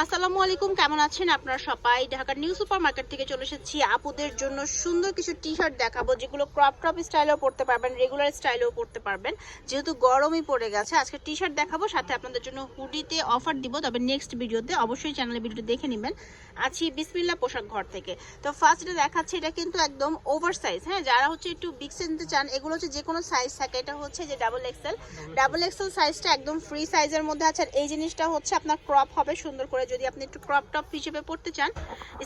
আসসালামু আলাইকুম, কেমন আছেন আপনারা সবাই? ঢাকার নিউ সুপার মার্কেট থেকে চলে এসেছি। আপুদের জন্য সুন্দর কিছু টি শার্ট দেখাবো, যেগুলো ক্রপ টপ স্টাইলেও পরতে পারবেন রেগুলার স্টাইলেও পরতে পারবেন। যেহেতু গরমই পড়ে গেছে, আজকে টি শার্ট দেখাবো, সাথে আপনাদের জন্য হুডিতে অফার দিব। তবে নেক্সট ভিডিওতে অবশ্যই চ্যানেলে ভিডিওটি দেখে নেবেন। আছি বিসমিল্লা পোশাক ঘর থেকে। তো ফার্স্টে দেখাচ্ছি, এটা কিন্তু একদম ওভার সাইজ হ্যাঁ? যারা হচ্ছে একটু বিগ নিতে চান, এগুলো হচ্ছে যে কোনো সাইজ থাকে। এটা হচ্ছে যে ডাবল এক্সেল ডাবল এক্সেল সাইজটা একদম ফ্রি সাইজের মধ্যে আছে। আর এই জিনিসটা হচ্ছে আপনার ক্রপ হবে সুন্দর করে যদি আপনি একটু ক্রপ টপ হিসেবে পড়তে চান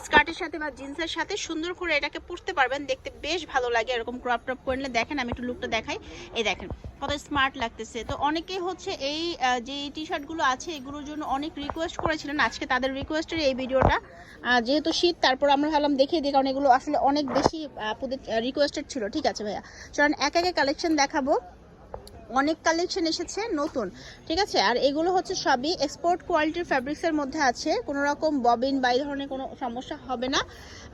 স্কার্টের সাথে বা জিন্সের সাথে সুন্দর করে এটাকে পরতে পারবেন, দেখতে বেশ ভালো লাগে এরকম ক্রপ টপ করলে দেখেন, আমি একটু লুকটা দেখাই। এই দেখেন, কত স্মার্ট লাগতেছে। তো অনেকেই হচ্ছে এই যে টি শার্টগুলো আছে, এগুলোর জন্য অনেক রিকোয়েস্ট করেছিলেন। আজকে তাদের রিকোয়েস্টের এই ভিডিওটা। যেহেতু শীত, তারপর আমরা ভাবলাম দেখিয়ে দিই, কারণ এগুলো আসলে অনেক বেশি রিকোয়েস্টেড ছিল। ঠিক আছে ভাইয়া? চলেন, এক একে কালেকশন দেখাবো। অনেক কালেকশন এসেছে, নতুন। ঠিক আছে? আর এগুলো হচ্ছে সবই এক্সপোর্ট কোয়ালিটির ফ্যাব্রিক্সের মধ্যে আছে। কোনো রকম ববিন বা এই ধরনের কোনো সমস্যা হবে না।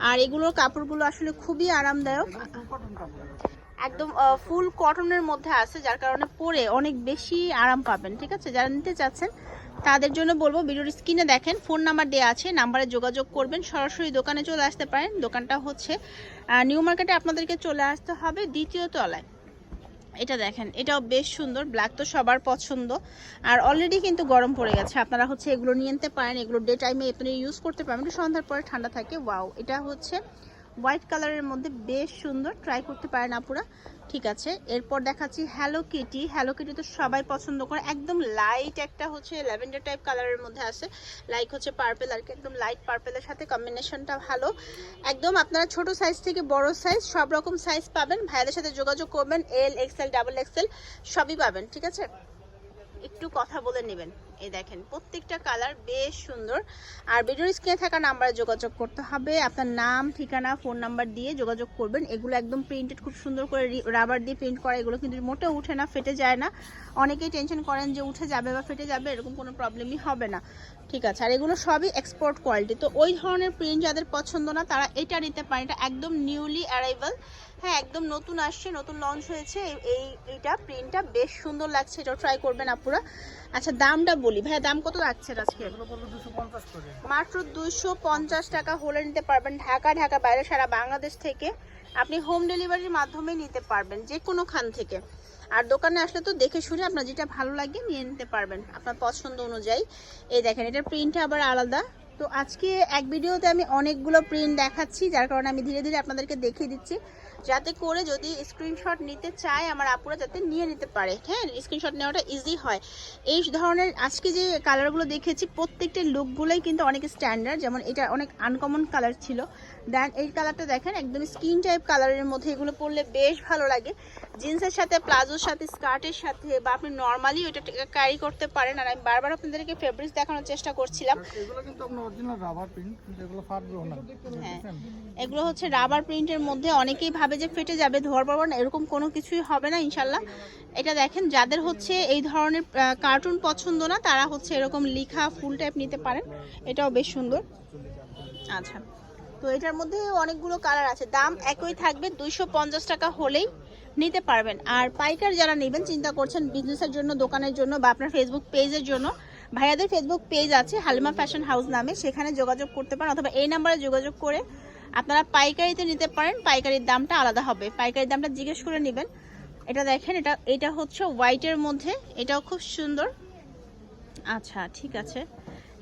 আর এগুলোর কাপড়গুলো আসলে খুবই আরামদায়ক। একদম ফুল কটনের মধ্যে আছে, যার কারণে পরে অনেক বেশি আরাম পাবেন। ঠিক আছে? যারা নিতে চাচ্ছেন, তাদের জন্য বলব, ভিডিওর স্ক্রিনে দেখেন ফোন নাম্বার দেওয়া আছে, নাম্বারে যোগাযোগ করবেন। সরাসরি দোকানে চলে আসতে পারেন। দোকানটা হচ্ছে নিউ মার্কেটে আপনাদেরকে চলে আসতে হবে দ্বিতীয় তলায়। এটা দেখেন, এটাও বেশ সুন্দর ব্ল্যাক তো সবার পছন্দ। আর অলরেডি কিন্তু গরম পড়ে গেছে, আপনারা হচ্ছে এগুলো নিয়ে নিতে পারেন, এগুলো ডে টাইমে আপনি ইউজ করতে পারেন সন্ধ্যার পরে ঠান্ডা থাকে ওয়াও এটা হচ্ছে হোয়াইট কালারের মধ্যে বেশ সুন্দর ট্রাই করতে পারেন আপুরা। ঠিক আছে, এরপর দেখাচ্ছি হ্যালো কিটি হ্যালো কিটি তো সবাই পছন্দ করে, একদম লাইট একটা হচ্ছে ল্যাভেন্ডার টাইপ কালারের মধ্যে আছে। লাইক হচ্ছে পার্পেল আর কি, একদম লাইট পার্পেলের সাথে কম্বিনেশনটা ভালো। একদম আপনারা ছোট সাইজ থেকে বড় সাইজ সব রকম সাইজ পাবেন। ভাইদের সাথে যোগাযোগ করবেন এল এক্সেল ডাবল এক্সেল সবই পাবেন, ঠিক আছে? একটু কথা বলে নেবেন। এই দেখেন, প্রত্যেকটা কালার বেশ সুন্দর। আর ভিডিওর স্ক্রিনে থাকা নাম্বারে যোগাযোগ করতে হবে। আপনার নাম, ঠিকানা ফোন নাম্বার দিয়ে যোগাযোগ করবেন। এগুলো একদম প্রিন্টেড খুব সুন্দর করে রাবার দিয়ে প্রিন্ট করা, এগুলো কিন্তু মোটেও উঠে না, ফেটে যায় না। অনেকেই টেনশন করেন যে উঠে যাবে বা ফেটে যাবে, এরকম কোনো প্রবলেমই হবে না। ঠিক আছে, আর এগুলো সবই এক্সপোর্ট কোয়ালিটি তো ওই ধরনের প্রিন্ট যাদের পছন্দ না, তারা এটা নিতে পারেন। এটা একদম নিউলি অ্যারাইভাল হ্যাঁ একদম নতুন আসছে, নতুন লঞ্চ হয়েছে। এই- এই এইটা প্রিন্টটা বেশ সুন্দর লাগছে, এটাও ট্রাই করবেন আপুরা। আচ্ছা দামটা বলি। ভাই দাম কত লাগছে আজকে? মাত্র দুশো পঞ্চাশ টাকা হলে নিতে পারবেন ঢাকা ঢাকা বাইরে সারা বাংলাদেশ থেকে। আপনি হোম ডেলিভারির মাধ্যমে নিতে পারবেন যে কোনো খান থেকে। আর দোকানে আসলে তো দেখে শুনে আপনার যেটা ভালো লাগে নিয়ে নিতে পারবেন আপনার পছন্দ অনুযায়ী। এই দেখেন এটা প্রিন্টটা আবার আলাদা। তো আজকে এক ভিডিওতে আমি অনেকগুলো প্রিন্ট দেখাচ্ছি, যার কারণে আমি ধীরে ধীরে আপনাদেরকে দেখিয়ে দিচ্ছি। যাতে করে যদি স্ক্রিনশট নিতে চায় আমার আপুরা যাতে নিয়ে নিতে পারে। হ্যাঁ স্ক্রিনশট নেওয়াটা ইজি হয়। এই ধরনের আজকে যে কালারগুলো দেখেছি, প্রত্যেকটা লুকগুলোই কিন্তু অনেক স্ট্যান্ডার্ড যেমন এটা অনেক আনকমন কালার ছিল। দেন এই কালারটা দেখেন, একদম স্কিন টাইপ কালারের মধ্যে এগুলো পরলে বেশ ভালো লাগে। জিন্সের সাথে, প্লাজোর সাথে স্কার্টের সাথে, বা আপনি নর্মালি ওইটা ক্যারি করতে পারেন। আর আমি বারবার আপনাদেরকে ফেব্রিক্স দেখানোর চেষ্টা করছিলাম। এগুলো কিন্তু অরিজিনাল রাবার প্রিন্ট কিন্তু এগুলো না। হ্যাঁ। এগুলো হচ্ছে রাবার প্রিন্টের মধ্যে অনেকেই ভাবে যে ফেটে যাবে ধোয়ার পর না এরকম কোনো কিছুই হবে না ইনশাল্লাহ। এটা দেখেন যাদের হচ্ছে এই ধরনের কার্টুন পছন্দ না তারা হচ্ছে এরকম লিখা ফুল টাইপ নিতে পারেন। এটাও বেশ সুন্দর। আচ্ছা। তো এটার মধ্যে অনেকগুলো কালার আছে। দাম একই থাকবে দুইশো পঞ্চাশ টাকা হলেই নিতে পারবেন। আর পাইকার যারা নেবেন চিন্তা করছেন বিজনেসের জন্য দোকানের জন্য বা আপনার ফেসবুক পেজের জন্য ভাইয়াদের ফেসবুক পেজ আছে, হালিমা ফ্যাশন হাউস নামে। সেখানে যোগাযোগ করতে পারেন অথবা এই নাম্বারে যোগাযোগ করে আপনারা পাইকারিতে নিতে পারেন। পাইকারির দামটা আলাদা হবে। পাইকারির দামটা জিজ্ঞেস করে নেবেন। এটা দেখেন, এটা এটা হচ্ছে হোয়াইটের মধ্যে। এটাও খুব সুন্দর। আচ্ছা ঠিক আছে।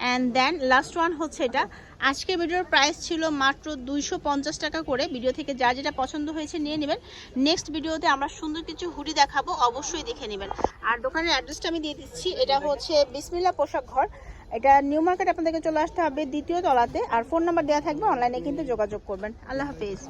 অ্যান্ড দেন লাস্ট ওয়ান হচ্ছে এটা। আজকের ভিডিওর প্রাইস ছিল মাত্র দুইশো পঞ্চাশ টাকা করে। ভিডিও থেকে যা যেটা পছন্দ হয়েছে নিয়ে নেবেন। নেক্সট ভিডিওতে আমরা সুন্দর কিছু হুডি দেখাবো, অবশ্যই দেখে নেবেন। আর দোকানের অ্যাড্রেসটা আমি দিয়ে দিচ্ছি। এটা হচ্ছে বিসমিল্লা পোশাক ঘর। এটা নিউ মার্কেট আপনাদেরকে চলে আসতে হবে দ্বিতীয় তলাতে। আর ফোন নাম্বার দেওয়া থাকবে অনলাইনে কিন্তু যোগাযোগ করবেন। আল্লাহ হাফিজ।